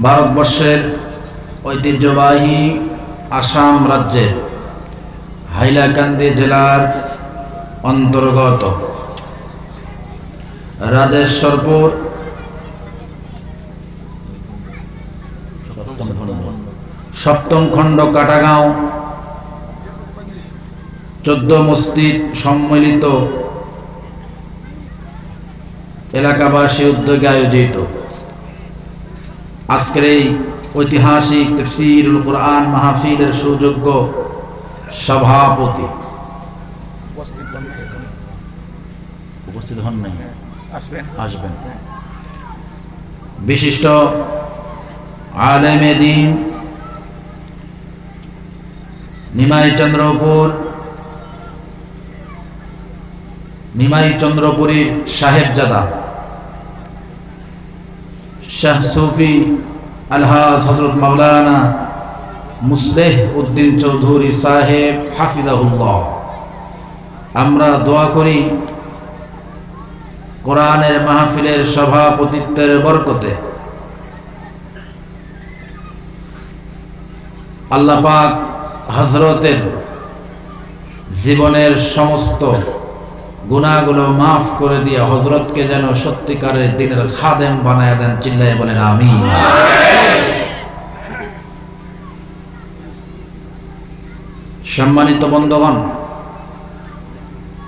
ভারতবর্ষের ঐতিহ্যবাহী আসাম রাজ্যের হাইলাকান্দি জেলার অন্তর্গত। রাজেশ্বরপুর সপ্তম খণ্ড কাটাগাঁও। চোদ্দ মসজিদ সম্মিলিত। এলাকাবাসী উদ্যোগে আয়োজিত। আজকের এই ঐতিহাসিক তফসিরুল কোরআন মাহফিলের সুযোগ্য সভাপতি। উপস্থিত হন নাই আসবেন? আসবেন। বিশিষ্ট আলেমে দিন নিমাই চন্দ্রপুর নিমাই চন্দ্রপুরীর সাহেবজাদা। শাহ সুফি আলহাজ হজরত মাওলানা মুসলেহ উদ্দিন চৌধুরী সাহেব হাফিজাহুল্লাহ। আমরা দোয়া করি কোরআনের মাহফিলের সভাপতিত্বের বরকতে আল্লাপাক হজরতের জীবনের সমস্ত গুণাগুলো মাফ করে দিয়ে হজরতকে যেন সত্যিকারের দিনের খাদেম বানায় দেন, চিল্লায় বলেন আমি সম্মানিত বন্ধগণ,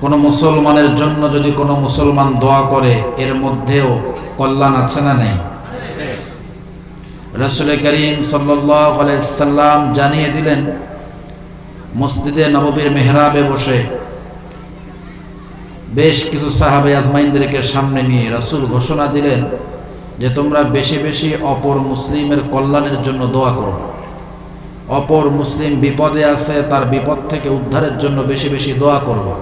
কোনো মুসলমানের জন্য যদি কোনো মুসলমান দোয়া করে, এর মধ্যেও কল্যাণ আছে না নেই? রসুল করিম সাল্লাম জানিয়ে দিলেন, মসজিদে নববীর মেহরাবে বসে বেশ কিছু সাহাবে আজমাইনদেরকে সামনে নিয়ে রসুল ঘোষণা দিলেন যে তোমরা বেশি বেশি অপর মুসলিমের কল্যাণের জন্য দোয়া করো। অপর মুসলিম বিপদে আছে, তার বিপদ থেকে উদ্ধারের জন্য বেশি বেশি দোয়া করবা।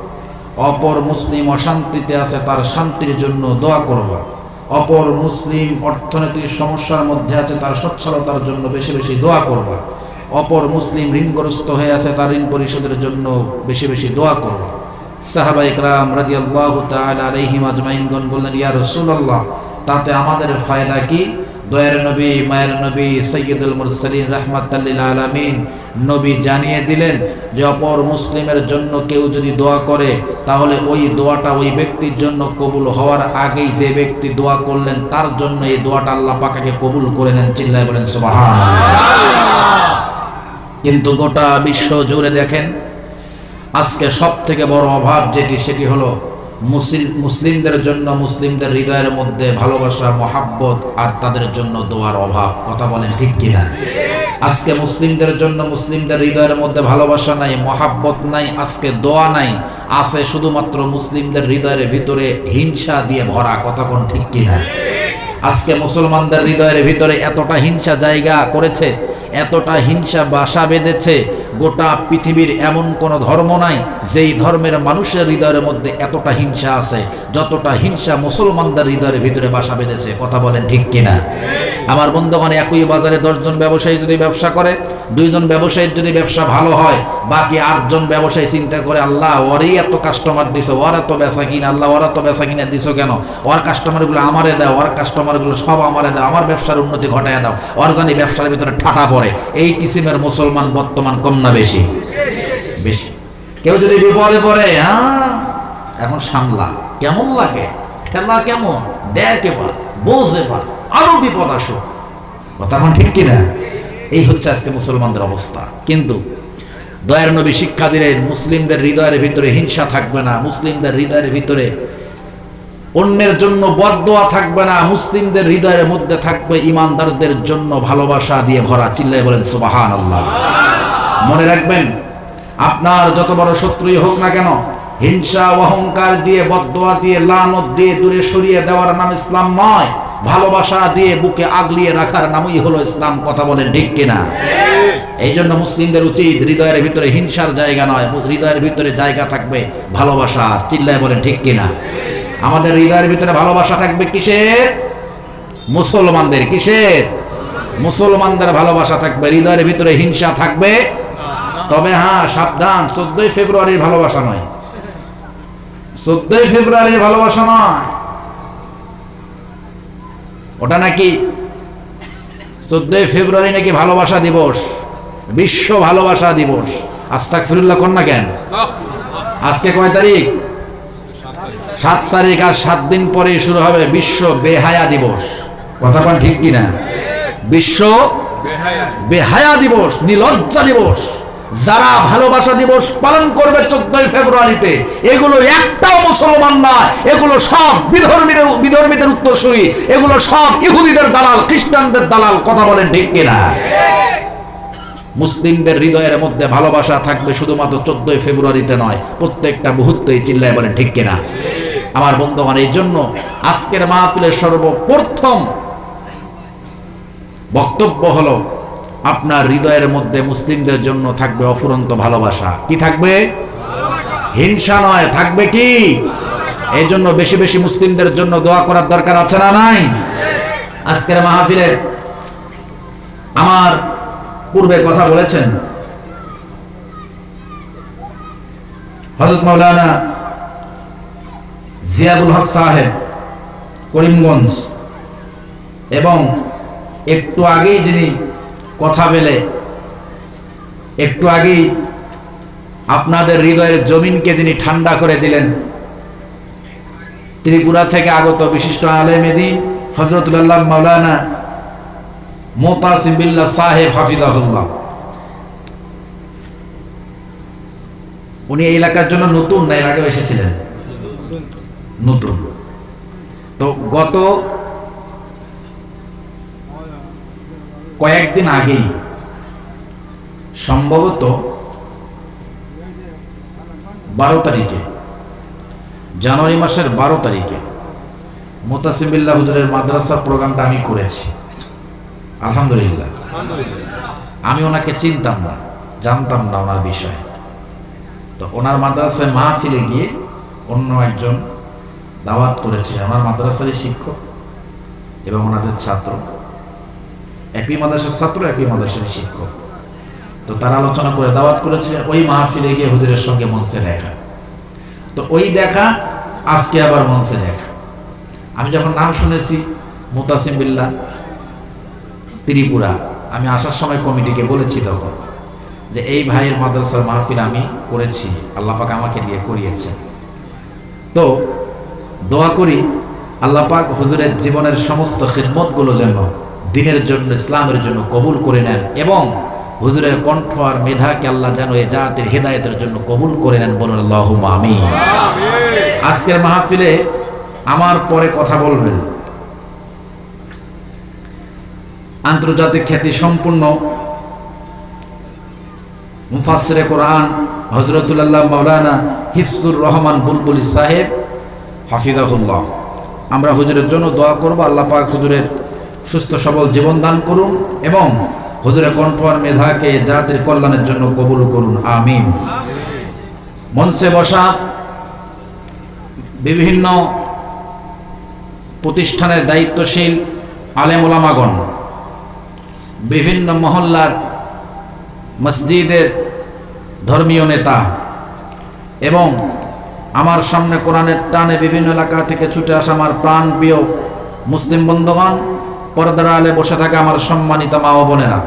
অপর মুসলিম অশান্তিতে আছে, তার শান্তির জন্য দোয়া করবা। অপর মুসলিম অর্থনৈতিক সমস্যার মধ্যে আছে, তার সচ্ছলতার জন্য বেশি বেশি দোয়া করবা। অপর মুসলিম ঋণগ্রস্ত হয়ে আছে, তার ঋণ পরিশোধের জন্য বেশি বেশি দোয়া করবা। সাহাবা ইকরাম রাজি আল্লাহ আলহিম আজমাইনগণ বললেন, ইয়া রসুল্লাহ তাতে আমাদের ফায়দা কি? দয়ার নবী, মায়ের নবী সৈয়দুল মুরসালিন রহমাতাল্লিল আলমিন নবী জানিয়ে দিলেন যে, অপর মুসলিমের জন্য কেউ যদি দোয়া করে, তাহলে ওই দোয়াটা ওই ব্যক্তির জন্য কবুল হওয়ার আগেই যে ব্যক্তি দোয়া করলেন, তার জন্য এই দোয়াটা আল্লাহ পাকাকে কবুল করে নেন। চিল্লায় বলেন সুবহান কিন্তু গোটা বিশ্ব জুড়ে দেখেন আজকে সব থেকে বড় অভাব যেটি, সেটি হলো মুসলিম, মুসলিমদের জন্য, মুসলিমদের হৃদয়ের মধ্যে ভালোবাসা, মহাব্বত আর তাদের জন্য দোয়ার অভাব। কথা বলেন ঠিক কিনা? আজকে মুসলিমদের জন্য, মুসলিমদের হৃদয়ের মধ্যে ভালোবাসা নাই, মহাব্বত নাই, আজকে দোয়া নাই, আছে শুধুমাত্র মুসলিমদের হৃদয়ের ভিতরে হিংসা দিয়ে ভরা। কথা কোন ঠিক কিনা? আজকে মুসলমানদের হৃদয়ের ভিতরে এতটা হিংসা জায়গা করেছে এতটা হিংসা বাসা বেঁধেছে, গোটা পৃথিবীর এমন কোনো ধর্ম নাই, যেই ধর্মের মানুষের হৃদয়ের মধ্যে এতটা হিংসা আছে, যতটা হিংসা মুসলমানদের হৃদয়ের ভিতরে বাসা বেঁধেছে। কথা বলেন ঠিক কিনা? আমার বন্ধুগণ, একই বাজারে দশজন ব্যবসায়ী যদি ব্যবসা করে দুইজন ব্যবসায়ীর যদি ব্যবসা ভালো হয়, বাকি আটজন ব্যবসায়ী চিন্তা করে, আল্লাহ, ওরই এত কাস্টমার দিছো, ওর এত বেচা কিনা, আল্লাহ, ওর এত বেচা কিনা দিছো কেন? ওর কাস্টমারগুলো আমারে দাও, ওর কাস্টমারগুলো সব আমারে দাও, আমার ব্যবসার উন্নতি ঘটায় দাও। ওর জানি ব্যবসার ভিতরে ঠাটা পড়ে। এই কিসিমের মুসলমান বর্তমান কম না বেশি? বেশি। কেউ যদি বিপদে পড়ে হ্যাঁ এখন সামলা। কেমন লাগে? ঠেলা কেমন? দেখ এবার, বোঝ এবার। আরও বিপদ আসো কথা এখন ঠিক কিনা? এই হচ্ছে আজকে মুসলমানদের অবস্থা। কিন্তু দয়ার নবী শিক্ষা দিলেন, মুসলিমদের হৃদয়ের ভিতরে হিংসা থাকবে না, মুসলিমদের হৃদয়ের ভিতরে অন্যের জন্য বদদোয়া থাকবে না, মুসলিমদের হৃদয়ের মধ্যে থাকবে ইমানদারদের জন্য ভালোবাসা দিয়ে ভরা। চিল্লায় বলেন সুবাহান আল্লাহ মনে রাখবেন, আপনার যত বড় শত্রুই হোক না কেন, হিংসা, অহংকার দিয়ে, বদদোয়া দিয়ে, লানত দিয়ে দূরে সরিয়ে দেওয়ার নাম ইসলাম নয়। ভালোবাসা দিয়ে বুকে আগলিয়ে রাখার নামই হলো ইসলাম কথা বলেন ঠিক কিনা? এই জন্য মুসলিমদের উচিত হৃদয়ের ভিতরে হিংসার জায়গা নয় হৃদয়ের ভিতরে জায়গা থাকবে ভালোবাসার চিল্লায় বলেন ঠিক কিনা? আমাদের হৃদয়ের ভিতরে ভালোবাসা থাকবে কিসের? মুসলমানদের কিসের? মুসলমানদের ভালোবাসা থাকবে হৃদয়ের ভিতরে হিংসা থাকবে। তবে হ্যাঁ সাবধান চোদ্দই ফেব্রুয়ারির ভালোবাসা নয়। চোদ্দই ফেব্রুয়ারির ভালোবাসা নয়। ওটা নাকি চোদ্দই ফেব্রুয়ারি নাকি ভালোবাসা দিবস বিশ্ব ভালোবাসা দিবস। আস্তাক ফিরুল্লাহ কন্যা কেন? আজকে কয় তারিখ? সাত তারিখ আর সাত দিন পরে শুরু হবে বিশ্ব বেহায়া দিবস। কথা বল ঠিক কিনা? বিশ্ব বেহায়া দিবস নিলজ্জা দিবস। যারা ভালোবাসা দিবস পালন করবে চোদ্দই ফেব্রুয়ারিতে, এগুলো একটাও মুসলমান না এগুলো সব বিধর্মীর বিধর্মীদের উত্তরসূরি, এগুলো সব ইহুদিদের দালাল, খ্রিস্টানদের দালাল, কথা বলেন ঠিক কিনা? মুসলিমদের হৃদয়ের মধ্যে ভালোবাসা থাকবে শুধুমাত্র চোদ্দই ফেব্রুয়ারিতে নয়, প্রত্যেকটা মুহূর্তেই চিল্লায় বলেন ঠিক কিনা? আমার বন্ধুগণ, এই জন্য আজকের মাহফিলের সর্বপ্রথম বক্তব্য হলো আপনার হৃদয়ের মধ্যে মুসলিমদের জন্য থাকবে অফুরন্ত ভালোবাসা। কি থাকবে? হিংসা নয়, থাকবে কি? এই জন্য বেশি বেশি মুসলিমদের জন্য দোয়া করার দরকার আছে না নাই? আজকের মাহফিলে আমার পূর্বে কথা বলেছেন। হজরত মৌলানা জিয়াবুল হক সাহেব, করিমগঞ্জ। এবং একটু আগেই যিনি কথা বলে, একটু আগেই আপনাদের হৃদয়ের জমিনকে যিনি ঠান্ডা করে দিলেন, ত্রিপুরা থেকে আগত বিশিষ্ট আলেমেদি হজরতুল্লাহ মাওলানা মোতাসিম বিল্লাহ সাহেব হাফিজাহুল্লাহ। উনি এই এলাকার জন্য নতুন না, এর আগে এসেছিলেন? নতুন। তো গত কয়েকদিন আগেই। সম্ভবত বারো তারিখে, জানুয়ারি মাসের বারো তারিখে মোতাসিমিল্লা হুজুরের মাদ্রাসার প্রোগ্রামটা আমি করেছি। আলহামদুলিল্লাহ। আমি ওনাকে চিনতাম না, জানতাম না ওনার বিষয়ে। তো ওনার মাদ্রাসায় মা ফিরে গিয়ে অন্য একজন দাওয়াত করেছে, আমার মাদ্রাসারই শিক্ষক এবং ওনাদের ছাত্র। একই মাদ্রাসার ছাত্র, একই মাদ্রাসার শিক্ষক। তো তারা আলোচনা করে দাওয়াত করেছে, ওই মাহফিলে গিয়ে হুজুরের সঙ্গে মঞ্চে দেখা। তো ওই দেখা, আজকে আবার মঞ্চে দেখা। আমি যখন নাম শুনেছি, মুতাসিম বিল্লাহ, ত্রিপুরা, আমি আসার সময় কমিটিকে বলেছি তখন যে, এই ভাইয়ের মাদ্রাসার মাহফিল আমি করেছি, আল্লাহ পাক আমাকে দিয়ে করিয়েছেন। তো দোয়া করি, আল্লাহ পাক হুজুরের জীবনের সমস্ত খিদমতগুলো যেন দিনের জন্য ইসলামের জন্য কবুল করে নেন এবং হুজুরের কণ্ঠ আর মেধাকে আল্লাহ যেন এ জাতির হেদায়তের জন্য কবুল করে নেন বলুন আল্লাহ আমি আজকের মাহফিলে আমার পরে কথা বলবেন। আন্তর্জাতিক খ্যাতি সম্পূর্ণ মুফাসরে কোরআন হজরতুল্লাহ মৌলানা হিফজুর রহমান বুলবুলি সাহেব হাফিজাহুল্লাহ। আমরা হুজুরের জন্য দোয়া করব আল্লাহ পাক হুজুরের সুস্থ সবল জীবন দান করুন এবং হুজুরের কণ্ঠ আর মেধাকে জাতির কল্যাণের জন্য কবুল করুন। আমিন। মঞ্চে বসা বিভিন্ন প্রতিষ্ঠানের দায়িত্বশীল আলেমুলামাগণ বিভিন্ন মহল্লার মসজিদের ধর্মীয় নেতা এবং আমার সামনে কোরআনের টানে বিভিন্ন এলাকা থেকে ছুটে আসা আমার প্রাণ প্রিয় মুসলিম বন্ধুগণ পর্দার আলে বসে থাকা আমার সম্মানিত মা ও বোনেরা,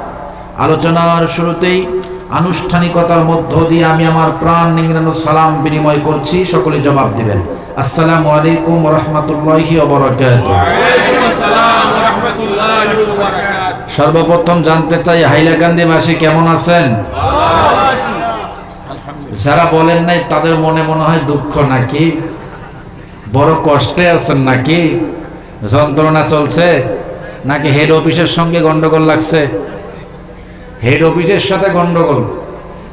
আলোচনার শুরুতেই আনুষ্ঠানিকতার মধ্য দিয়ে আমি আমার প্রাণ নিংড়ানো সালাম বিনিময় করছি, সকলে জবাব দিবেন। আসসালামু আলাইকুম রহমতুল্লাহি সর্বপ্রথম জানতে চাই হাইলাকান্দিবাসী কেমন আছেন? যারা বলেন নাই, তাদের মনে মনে হয় দুঃখ নাকি? বড় কষ্টে আছেন নাকি? যন্ত্রণা চলছে? নাকি হেড অফিসের সঙ্গে গন্ডগোল লাগছে? হেড অফিসের সাথে গন্ডগোল।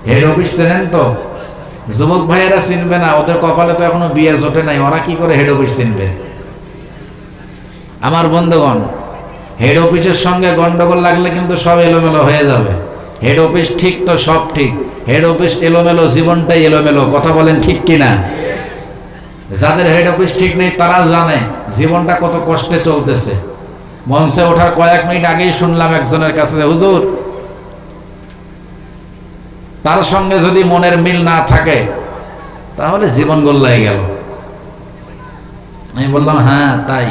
হেড অফিস চেনেন তো? যুবক ভাইয়েরা চিনবে না, ওদের কপালে তো এখনও বিয়ে জোটে নাই, ওরা কি করে হেড অফিস চিনবে? আমার বন্ধুগণ হেড অফিসের সঙ্গে গন্ডগোল লাগলে কিন্তু সব এলোমেলো হয়ে যাবে। হেড অফিস ঠিক তো সব ঠিক। হেড অফিস এলোমেলো, জীবনটাই এলোমেলো, কথা বলেন ঠিক কিনা? যাদের হেড অফিস ঠিক নেই, তারা জানে জীবনটা কত কষ্টে চলতেছে। মঞ্চে ওঠার কয়েক মিনিট আগেই শুনলাম একজনের কাছে হুজুর, তার সঙ্গে যদি মনের মিল না থাকে, তাহলে জীবন গোল্লাই গেল। আমি বললাম হ্যাঁ তাই।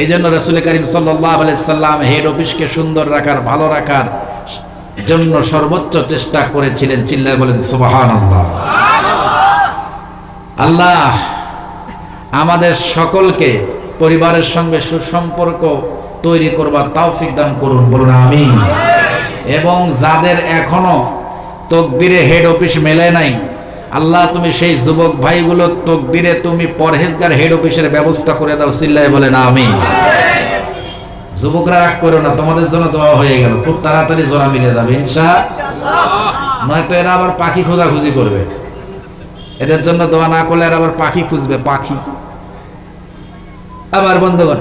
এই জন্য রসুল করিম সাল্লাম হেড অফিসকে সুন্দর রাখার, ভালো রাখার জন্য সর্বোচ্চ চেষ্টা করেছিলেন। চিল্লায় বলেন সুবাহান আল্লাহ আমাদের সকলকে, পরিবারের সঙ্গে সুসম্পর্ক তৈরি করবার তৌফিক দান করুন, বলুন আমি এবং যাদের এখনও তকদিরে হেড অফিস মেলে নাই, আল্লাহ তুমি সেই যুবক ভাইগুলো তকদিরে তুমি পরহেজগার হেড অফিসের ব্যবস্থা করে দাও সিল্লাই বলে না আমি যুবকরা রাগ করো না, তোমাদের জন্য দোয়া হয়ে গেল, খুব তাড়াতাড়ি জোড়া মিলে যাবে ইনশা নয়তো এরা আবার পাখি খোঁজাখুঁজি করবে। এদের জন্য দোয়া না করলে এরা আবার পাখি খুঁজবে, পাখি। আবার বন্ধ বন্ধুগণ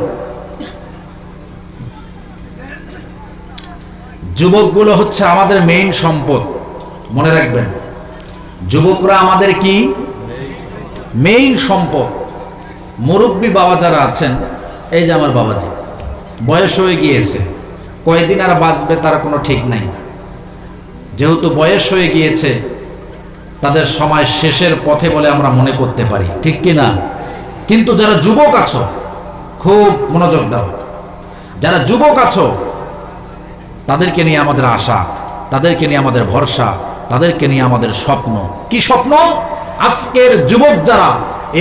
যুবকগুলো হচ্ছে আমাদের মেইন সম্পদ। মনে রাখবেন, যুবকরা আমাদের কি? মেইন সম্পদ। মুরব্বী বাবা যারা আছেন, এই যে আমার বাবাজি, বয়স হয়ে গিয়েছে, কয়দিন আর বাঁচবে তার কোনো ঠিক নাই। যেহেতু বয়স হয়ে গিয়েছে, তাদের সময় শেষের পথে বলে আমরা মনে করতে পারি, ঠিক কি না? কিন্তু যারা যুবক আছো, খুব মনোযোগ দাও। যারা যুবক আছো তাদেরকে নিয়ে আমাদের আশা, তাদেরকে নিয়ে আমাদের ভরসা, তাদেরকে নিয়ে আমাদের স্বপ্ন। কি স্বপ্ন? আজকের যুবক যারা,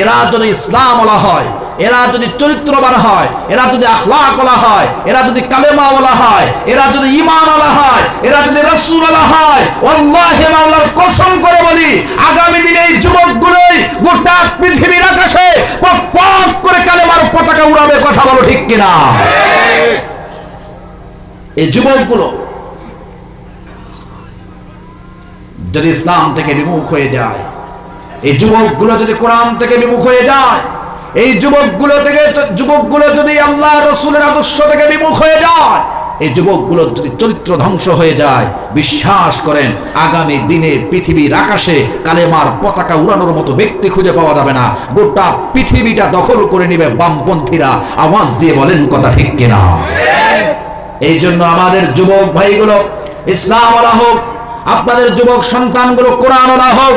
এরা যদি ইসলাম ওলা হয়, এরা যদি চরিত্রবান হয়, এরা যদি আখলাক ওলা হয়, এরা যদি কালেমা ওলা হয়, এরা যদি ইমান ওলা হয়, এরা যদি রসুল ওলা হয়, আল্লাহে কসম করে বলি, আগামী দিনে এই যুবকগুলোই গোটা পৃথিবীর আকাশে পক করে কালেমার পতাকা উড়াবে, কথা বলো ঠিক কিনা? এই যুবকগুলো যদি ইসলাম থেকে বিমুখ হয়ে যায়, এই যুবকগুলো যদি কোরআন থেকে বিমুখ হয়ে যায়, এই যুবকগুলো থেকে যুবকগুলো যদি আল্লাহ রসুলের আদর্শ থেকে বিমুখ হয়ে যায়, এই যুবকগুলো যদি চরিত্র ধ্বংস হয়ে যায়, বিশ্বাস করেন, আগামী দিনে পৃথিবীর আকাশে কালেমার পতাকা উড়ানোর মতো ব্যক্তি খুঁজে পাওয়া যাবে না। গোটা পৃথিবীটা দখল করে নিবে বামপন্থীরা। আওয়াজ দিয়ে বলেন কথা ঠিক কিনা? এই জন্য আমাদের যুবক ভাইগুলো, ইসলাম আলা হোক, আপনাদের যুবক সন্তানগুলো কোরআন আলা হোক,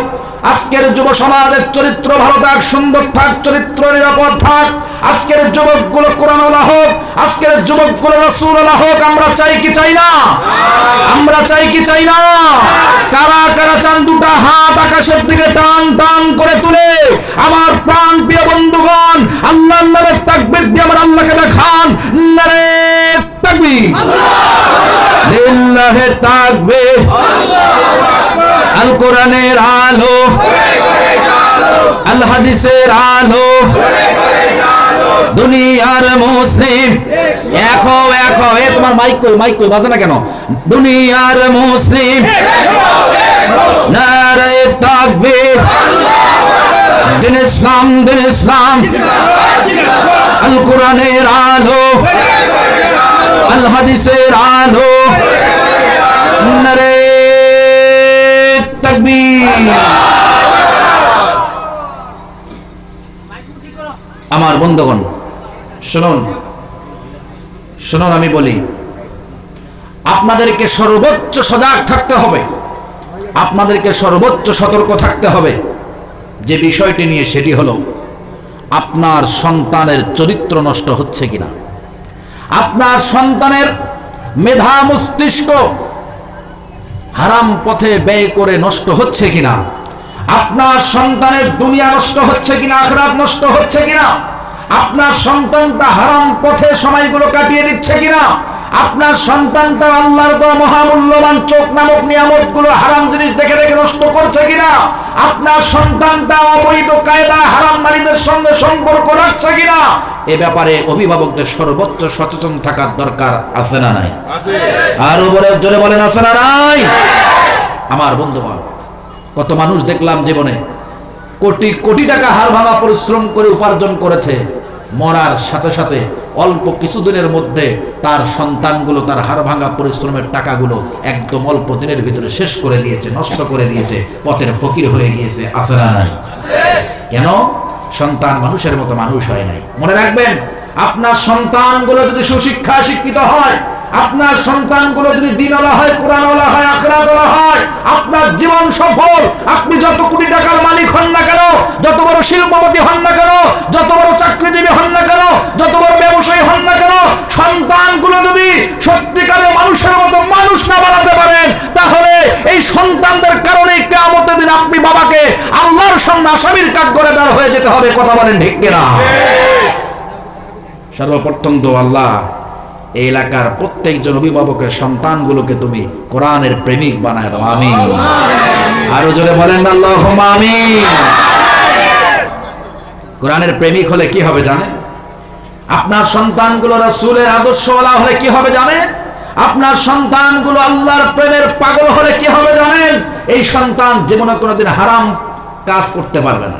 আজকের যুব সমাজের চরিত্র ভালো থাক, সুন্দর থাক, চরিত্র নিরাপদ থাক, আজকের যুবকগুলো কোরআন আলা হোক, আজকের যুবকগুলো রসুল হোক, আমরা চাই কি চাই না? আমরা চাই কি চাই না? কারা কারা চান দুটা হাত আকাশের দিকে টান টান করে তুলে? আমার প্রাণ প্রিয় বন্ধুগণ, আল্লাহর নামে তাকবীর দিয়ে আমার আল্লাহকে দেখান, নারে তাকবীর লিল্লাহে তাকবীর। আল কোরআনের আলো। আল হাদিসের আলো। দুনিয়ার মুসলিম। এখো এখো এ, তোমার মাইক কই মাইক কই? বাজে না কেন? দুনিয়ার মুসলিম। নারে তাকবীর। দিন ইসলাম দিন ইসলাম। আল কোরআনের আলো। আল। হাদিসের আলো আমার বন্ধুগণ, শুনুন শুনুন আমি বলি। আপনাদেরকে সর্বোচ্চ সজাগ থাকতে হবে। আপনাদেরকে সর্বোচ্চ সতর্ক থাকতে হবে। যে বিষয়টি নিয়ে সেটি হলো, আপনার সন্তানের চরিত্র নষ্ট হচ্ছে কিনা? আপনার সন্তানের মেধা মস্তিষ্ক হারাম পথে ব্যয় করে নষ্ট হচ্ছে কিনা? আপনার সন্তানের দুনিয়া নষ্ট হচ্ছে কিনা? আখরাত নষ্ট হচ্ছে কিনা? আপনার সন্তানটা হারাম পথে সময়গুলো কাটিয়ে দিচ্ছে কিনা? আপনার সন্তানটা আল্লাহর দেওয়া মহামূল্যবান চোখ নামক নিয়ামতগুলো হারাম জিনিস দেখে দেখে নষ্ট করছে কিনা? আপনার সন্তানটা অবৈধ কায়দা হারাম নারীদের সঙ্গে সম্পর্ক রাখছে কিনা? এ ব্যাপারে অভিভাবকদের সর্বোচ্চ সচেতন থাকার দরকার আছে না নাই? আর উপরে জোরে বলেন আছে না নাই? আমার বন্ধুগণ কত মানুষ দেখলাম জীবনে কোটি কোটি টাকা হার ভাঙা পরিশ্রম করে উপার্জন করেছে। মরার সাথে সাথে অল্প কিছুদিনের মধ্যে তার সন্তানগুলো, তার হার ভাঙা পরিশ্রমের টাকাগুলো একদম অল্প দিনের ভিতরে শেষ করে দিয়েছে, নষ্ট করে দিয়েছে, পথের ফকির হয়ে গিয়েছে আসরা নাই? কেন? সন্তান মানুষের মতো মানুষ হয় নাই। মনে রাখবেন, আপনার সন্তানগুলো যদি সুশিক্ষা শিক্ষিত হয় আপনার সন্তানগুলো যদি দিনওয়ালা হয় কোরআনওয়ালা হয় আখরাতওয়ালা হয়। আপনার জীবন সফল। আপনি যত কোটি টাকার মালিক হন না কেন যত বড় শিল্পপতি হন না কেন যত বড় চাকরিজীবী হন না কেন যত বড় ব্যবসায়ী হন না কেন সন্তানগুলো যদি সত্যিকারের মানুষের মতো মানুষ না বানাতে পারেন তাহলে এই সন্তানদের কারণে কেমতের দিন আপনি বাবাকে আল্লাহর সামনে আসামির কাজ করে দাঁড় হয়ে যেতে হবে। কথা বলেন ঠিক কিনা? সর্বপ্রথম তো আল্লাহ এই এলাকার প্রত্যেকজন অভিভাবকের সন্তানগুলোকে তুমি কোরআনের প্রেমিক বানায় দাও আমি আরও জোরে বলেন আমি কোরআনের প্রেমিক হলে কি হবে জানেন? আপনার সন্তানগুলো রাসূলের আদর্শওয়ালা হলে কি হবে জানেন? আপনার সন্তানগুলো আল্লাহর প্রেমের পাগল হলে কি হবে জানেন? এই সন্তান জীবনে কোনোদিন হারাম কাজ করতে পারবে না।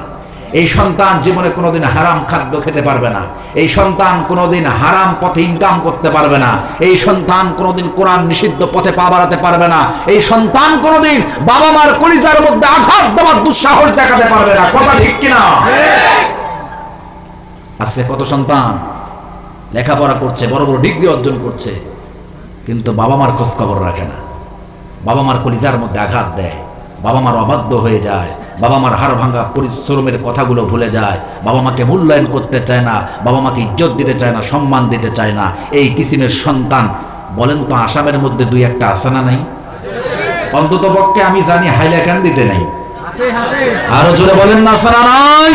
এই সন্তান জীবনে কোনোদিন হারাম খাদ্য খেতে পারবে না। এই সন্তান কোনোদিন হারাম পথে ইনকাম করতে পারবে না। এই সন্তান কোনোদিন কোরআন নিষিদ্ধ পথে পা বাড়াতে পারবে না। এই সন্তান কোনোদিন বাবা মার কলিজার মধ্যে আঘাত দেওয়ার দুঃসাহস দেখাতে পারবে না। কথা ঠিক কিনা? আজকে কত সন্তান লেখাপড়া করছে, বড় বড় ডিগ্রি অর্জন করছে, কিন্তু বাবা মার খোঁজ খবর রাখে না। বাবা মার কলিজার মধ্যে আঘাত দেয়। বাবা মার অবাধ্য হয়ে যায়। বাবা মার হাড় ভাঙা পরিশ্রমের কথাগুলো ভুলে যায়। বাবা মাকে মূল্যায়ন করতে চায় না বাবা মাকে ইজ্জত দিতে চায় না সম্মান দিতে চায় না। এই কিসিমের সন্তান বলেন তো আসামের মধ্যে দুই একটা আছে না নাই? অন্তত পক্ষে আমি জানি হাইলাকান্দিতে নেই। আরও জোরে বলেন না আছে না নাই?